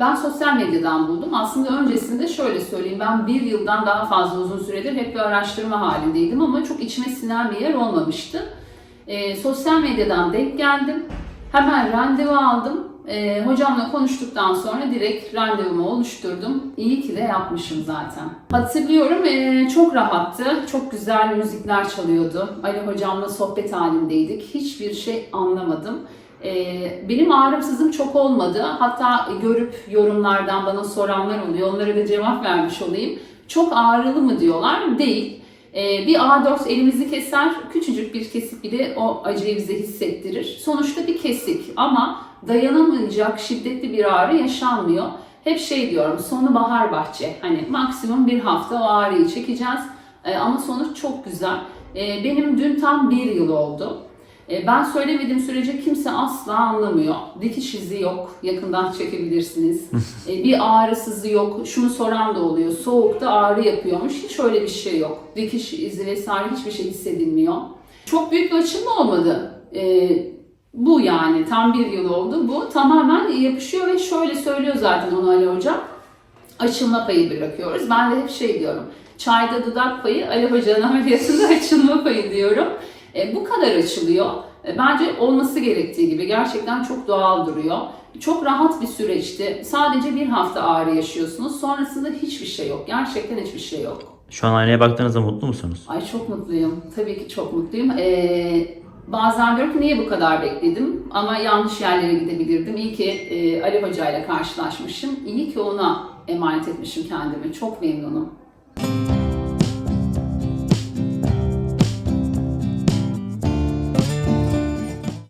Ben sosyal medyadan buldum. Aslında öncesinde şöyle söyleyeyim. Ben bir yıldan daha fazla uzun süredir hep bir araştırma halindeydim ama çok içime sinen bir yer olmamıştı. Ee, sosyal medyadan denk geldim. Hemen randevu aldım. Ee, hocamla konuştuktan sonra direkt randevumu oluşturdum. İyi ki de yapmışım zaten. Hatırlıyorum ee, çok rahattı. Çok güzel müzikler çalıyordu. Ali hocamla sohbet halindeydik. Hiçbir şey anlamadım. Ee, benim ağrımsızım çok olmadı. Hatta görüp yorumlardan bana soranlar oluyor. Onlara da cevap vermiş olayım. Çok ağrılı mı diyorlar? Değil. Ee, bir A4 elimizi keser, küçücük bir kesik bile o acıyı bize hissettirir. Sonuçta bir kesik ama dayanamayacak şiddetli bir ağrı yaşanmıyor. Hep şey diyorum, sonu bahar bahçe. Hani maksimum bir hafta o ağrıyı çekeceğiz. Ee, ama sonuç çok güzel. Benim dün tam bir yıl oldu. E, Ben söylemediğim sürece kimse asla anlamıyor. Dikiş izi yok, yakından çekebilirsiniz. E, Bir ağrısızı yok, şunu soran da oluyor. Soğukta ağrı yapıyormuş, hiç öyle bir şey yok. Dikiş izi vesaire hiçbir şey hissedilmiyor. Çok büyük bir açılma olmadı. E, Bu yani, tam bir yıl oldu. Bu tamamen yapışıyor ve şöyle söylüyor zaten onu Ali Hoca. Açılma payı bırakıyoruz. Ben de hep şey diyorum. Çayda dudak payı, Ali Hoca'nın ameliyatında açılma payı diyorum. E, bu kadar açılıyor. E, bence olması gerektiği gibi gerçekten çok doğal duruyor. Çok rahat bir süreçti. Sadece bir hafta ağrı yaşıyorsunuz. Sonrasında hiçbir şey yok. Gerçekten hiçbir şey yok. Şu an aynaya baktığınızda mutlu musunuz? Ay çok mutluyum. Tabii ki çok mutluyum. Ee, bazen diyorum ki niye bu kadar bekledim? Ama yanlış yerlere gidebilirdim. İyi ki e, Ali Hoca ile karşılaşmışım. İyi ki ona emanet etmişim kendimi. Çok memnunum.